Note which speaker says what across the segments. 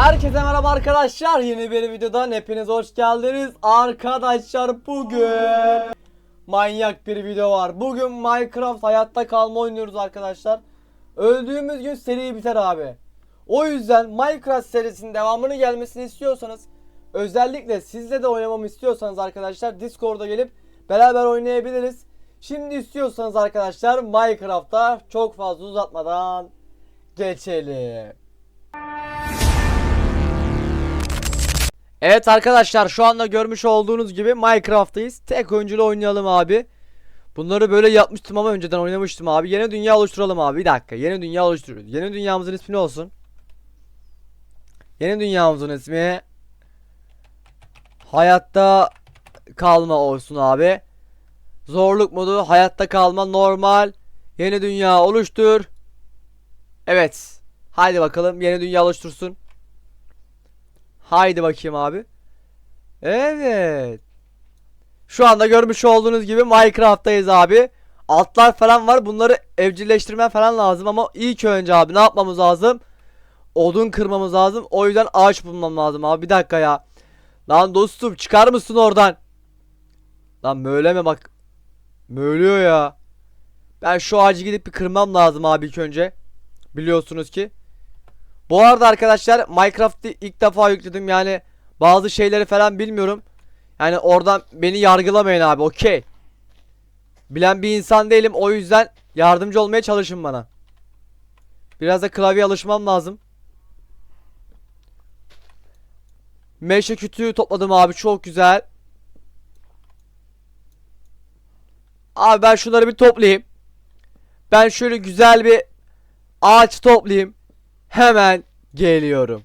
Speaker 1: Herkese merhaba arkadaşlar. Yeni bir videodan hepiniz hoş geldiniz. Arkadaşlar bugün manyak bir video var. Bugün Minecraft hayatta kalma oynuyoruz arkadaşlar. Öldüğümüz gün seri biter abi. O yüzden Minecraft serisinin devamını gelmesini istiyorsanız özellikle sizle de oynamamı istiyorsanız arkadaşlar Discord'a gelip beraber oynayabiliriz. Şimdi istiyorsanız arkadaşlar Minecraft'ta çok fazla uzatmadan geçelim. Evet arkadaşlar şu anda görmüş olduğunuz gibi Minecraft'tayız. Tek oyunculu oynayalım abi. Bunları böyle yapmıştım ama önceden oynamıştım abi. Yeni dünya oluşturalım abi. Bir dakika. Yeni dünya oluşturuyoruz. Yeni dünyamızın ismi ne olsun? Yeni dünyamızın ismi Hayatta kalma olsun abi. Zorluk modu hayatta kalma normal. Yeni dünya oluştur. Evet. Haydi bakalım yeni dünya oluştursun. Haydi bakayım abi. Evet. Şu anda görmüş olduğunuz gibi Minecraft'tayız abi. Altlar falan var. Bunları evcilleştirmen falan lazım ama ilk önce abi ne yapmamız lazım? Odun kırmamız lazım. O yüzden ağaç bulmam lazım abi. Bir dakika ya. Lan dostum çıkar mısın oradan? Lan möyleme bak. Möylüyor ya. Ben şu ağacı gidip bir kırmam lazım abi ilk önce. Biliyorsunuz ki. Bu arada arkadaşlar Minecraft'ı ilk defa yükledim yani bazı şeyleri falan bilmiyorum. Yani oradan beni yargılamayın abi okey. Bilen bir insan değilim o yüzden yardımcı olmaya çalışın bana. Biraz da klavye alışmam lazım. Meşe kütüğü topladım abi çok güzel. Abi ben şunları bir toplayayım. Ben şöyle güzel bir ağaç toplayayım. Hemen geliyorum.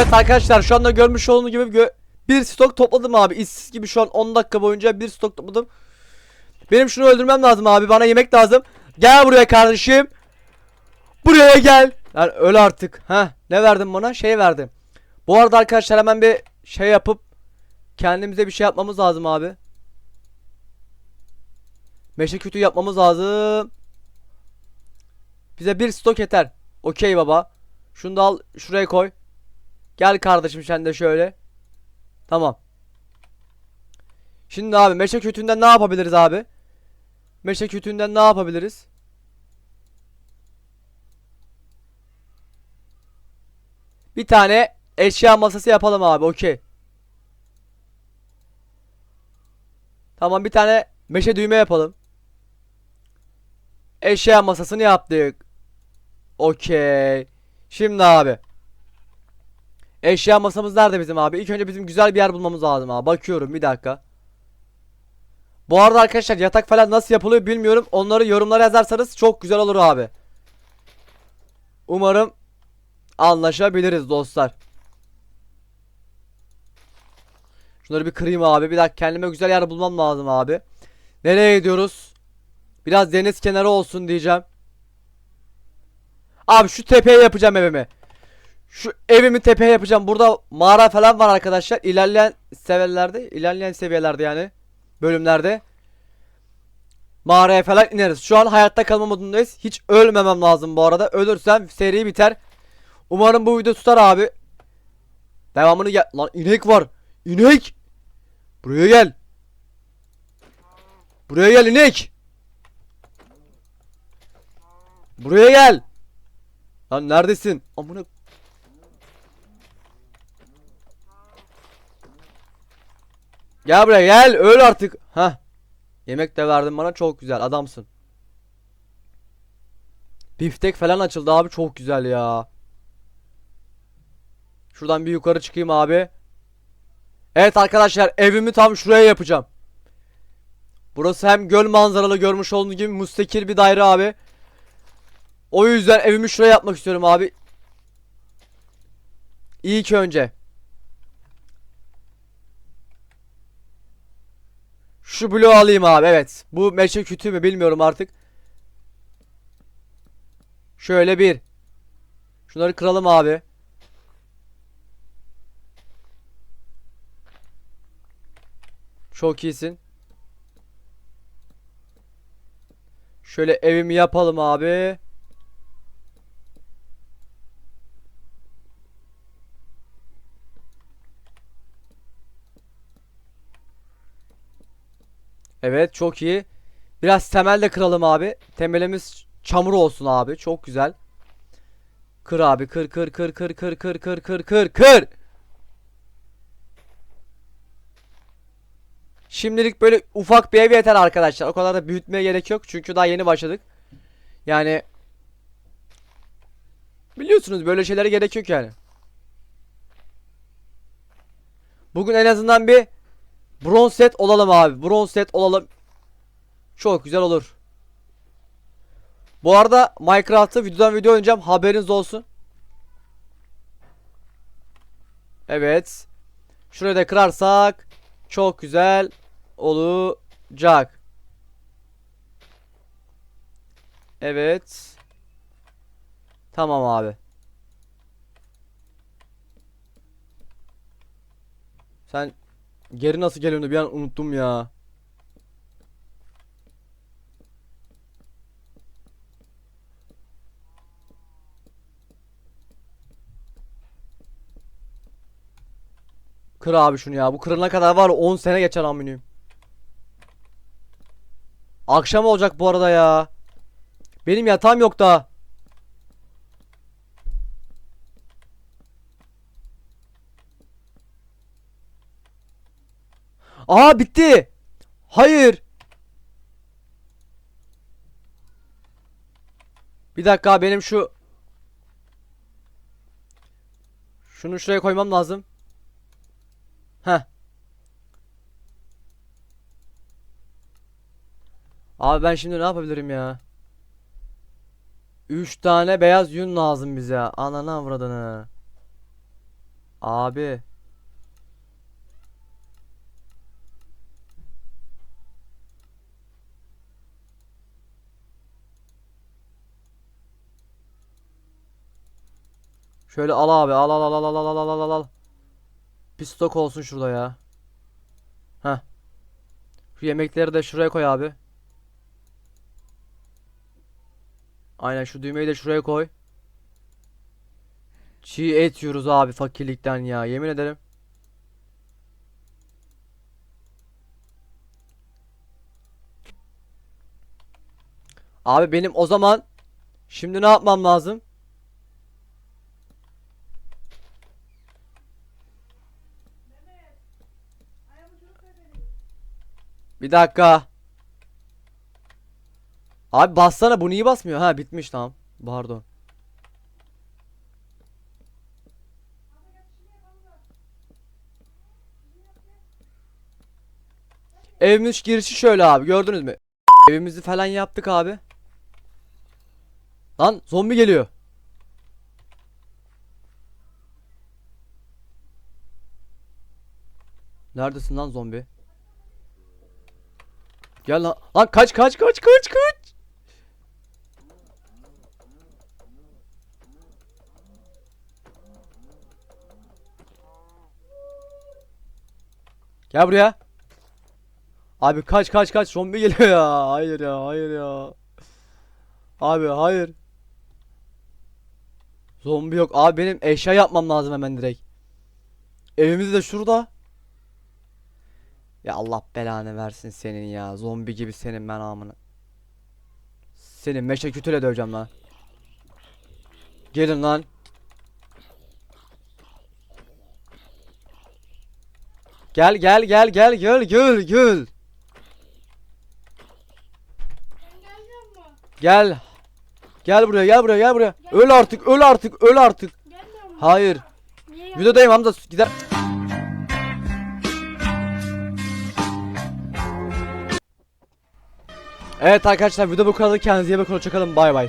Speaker 1: Evet arkadaşlar şu anda görmüş olduğunuz gibi gö- bir stok topladım abi. İşsiz gibi şu an 10 dakika boyunca bir stok topladım. Benim şunu öldürmem lazım abi. Bana yemek lazım. Gel buraya kardeşim. Buraya gel. Lan öl artık. Ha ne verdim bana? Şey verdim. Bu arada arkadaşlar hemen bir şey yapıp kendimize bir şey yapmamız lazım abi. Meşe kütüğü yapmamız lazım. Bize bir stok yeter. Okey baba. Şunu da al şuraya koy. Gel kardeşim sen de şöyle. Tamam. Şimdi abi meşe kütüğünden ne yapabiliriz abi? Meşe kütüğünden ne yapabiliriz? Bir tane eşya masası yapalım abi okey. Tamam bir tane meşe düğme yapalım. Eşya masasını yaptık. Okey. Şimdi abi. Eşya masamız nerede bizim abi? İlk önce bizim güzel bir yer bulmamız lazım abi. Bakıyorum bir dakika. Bu arada arkadaşlar yatak falan nasıl yapılıyor bilmiyorum. Onları yorumlara yazarsanız çok güzel olur abi. Umarım anlaşabiliriz dostlar. Şunları bir kırayım abi. Bir dakika kendime güzel yer bulmam lazım abi. Nereye gidiyoruz? Biraz deniz kenarı olsun diyeceğim. Abi şu tepeye yapacağım evimi. Şu evimi tepeye yapacağım. Burada mağara falan var arkadaşlar. İlerleyen seviyelerde, ilerleyen seviyelerde yani bölümlerde mağaraya falan ineriz. Şu an hayatta kalma modundayız. Hiç ölmemem lazım bu arada. Ölürsem seri biter. Umarım bu video tutar abi. Devamını gel. Lan inek var. İnek. Buraya gel. Buraya gel inek. Buraya gel. Lan neredesin? Amına Gel buraya gel öl artık. Ha. Yemek de verdin bana çok güzel adamsın. Biftek falan açıldı abi çok güzel ya. Şuradan bir yukarı çıkayım abi. Evet arkadaşlar evimi tam şuraya yapacağım. Burası hem göl manzaralı görmüş olduğunuz gibi müstakil bir daire abi. O yüzden evimi şuraya yapmak istiyorum abi. İlk önce. Şu bloğu alayım abi evet. Bu meşe kütüğü mü bilmiyorum artık. Şöyle bir. Şunları kıralım abi. Çok iyisin. Şöyle evimi yapalım abi. Evet çok iyi. Biraz temel de kıralım abi. Temelimiz çamur olsun abi. Çok güzel. Kır abi kır kır kır kır kır kır kır kır kır kır. Şimdilik böyle ufak bir ev yeter arkadaşlar. O kadar da büyütmeye gerek yok. Çünkü daha yeni başladık. Yani biliyorsunuz böyle şeylere gerek yok yani. Bugün en azından bir bronz set olalım abi. Bronz set olalım. Çok güzel olur. Bu arada Minecraft'ta videodan video oynayacağım. Haberiniz olsun. Evet. Şurayı da kırarsak çok güzel olacak. Evet. Tamam abi. Sen geri nasıl geliyorsun bir an unuttum ya. Kır abi şunu ya. Bu kırılana kadar var ya 10 sene geçer aminim. Akşam olacak bu arada ya. Benim yatağım yok daha. Aa bitti. Hayır. Bir dakika benim şu Şunu şuraya koymam lazım. Heh. Abi ben şimdi ne yapabilirim ya? 3 tane beyaz yün lazım bize. Ananı avradını. Abi. Şöyle al abi. Al al al al al al al al al. Bir stok olsun şurada ya. Heh. Şu yemekleri de şuraya koy abi. Aynen şu düğmeyi de şuraya koy. Çiğ et yiyoruz abi fakirlikten ya. Yemin ederim. Abi benim o zaman şimdi ne yapmam lazım? Bir dakika. Abi bassana bu niye basmıyor? Ha bitmiş tamam. Pardon. Evimiz girişi şöyle abi gördünüz mü? Evimizi falan yaptık abi. Lan zombi geliyor. Neredesin lan zombi? Gel lan. Lan kaç kaç kaç kaç kaç. Gel buraya. Abi kaç kaç kaç zombi geliyor ya. Hayır ya hayır ya. Abi hayır. Zombi yok. Abi benim eşya yapmam lazım hemen direkt. Evimiz de şurada. Ya Allah belanı versin senin ya. Zombi gibi senin ben amına. Senin meşe kütüyle döveceğim lan. Gelin lan. Gel gel gel gel gel gel gel. Gel. Gel buraya gel buraya gel buraya. Öl artık öl artık öl artık. Hayır. Videodayım Hamza gider. Evet arkadaşlar video bu kadar. Kendinize iyi bakın. Hoşçakalın bay bay.